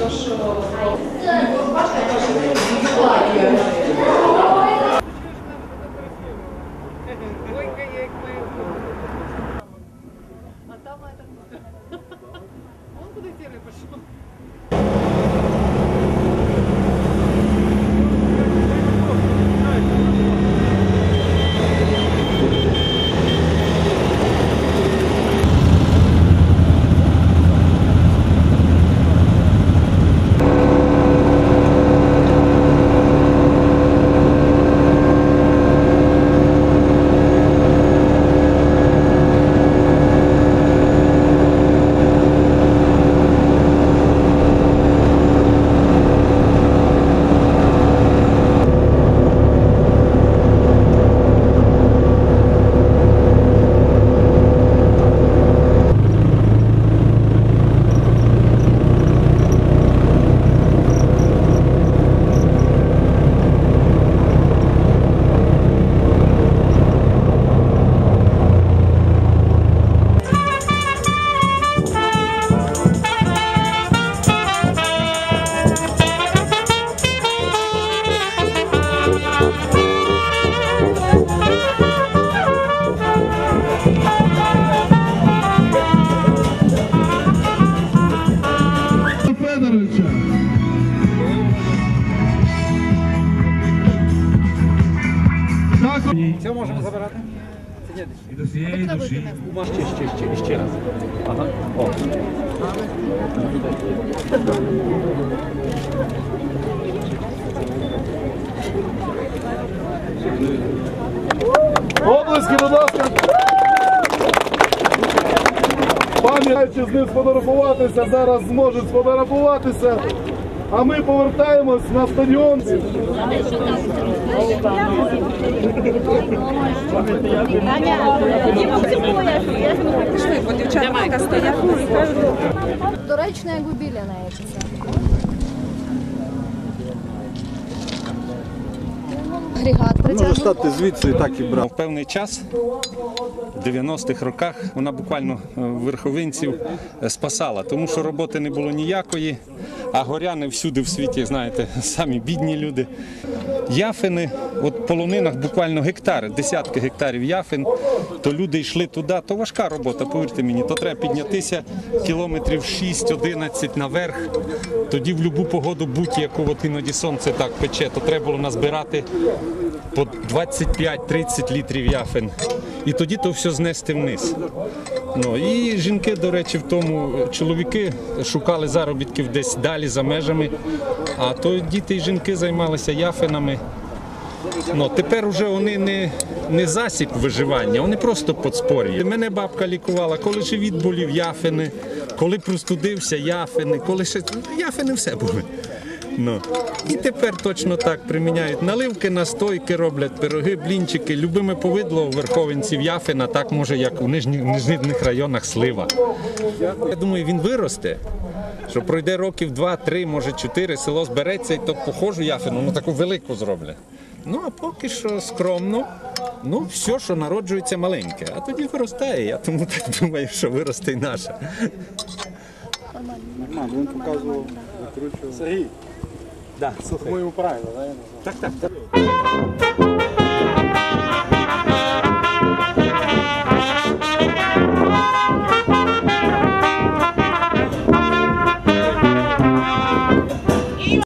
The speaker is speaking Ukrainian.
А там это... Он куда серый пошел? Федоровича. Так, Це можемо забирати? і до цієї душі. Ще, ще, ще, ще раз. Облески, будь ласка. Пам'ятаючи з ним сфотографуватися, зараз зможуть сфотографуватися. А ми повертаємось на стадіон. Доречная губіля на це. Агрегат Може притягнув. стати звідси так і брав. В певний час, в 90-х роках, вона буквально е, верховинців е, спасала, тому що роботи не було ніякої, а горяни всюди в світі, знаєте, самі бідні люди. Яфини, от по полонинах буквально гектари, десятки гектарів яфин, то люди йшли туди, то важка робота, повірте мені, то треба піднятися кілометрів 6-11 наверх. Тоді в будь-яку погоду будь-яку, от іноді сонце так пече, то треба було назбирати по 25-30 літрів яфин. І тоді то все знести вниз. Ну, і жінки, до речі, в тому чоловіки шукали заробітків десь далі за межами, а то діти і жінки займалися яфинами. Ну, тепер уже вони не, не засіб виживання, вони просто подспор'я. Мене бабка лікувала, коли живіт болів яфини, коли простудився яфини, коли ще яфини все були. Ну. І тепер точно так приміняють наливки, настойки роблять, пироги, блінчики. Любиме повидло у верховинців Яфина, так може, як у нижніх, районах слива. Я думаю, він виросте. Що пройде років два-три, може чотири, село збереться і то похожу яфину, ну таку велику зроблять. Ну а поки що скромно, ну все, що народжується маленьке, а тоді виростає. Я тому так думаю, що виросте й наша. Нормально, він показував, викручував. Да, слухай. По-моєму, правильно, да? Так, так. так.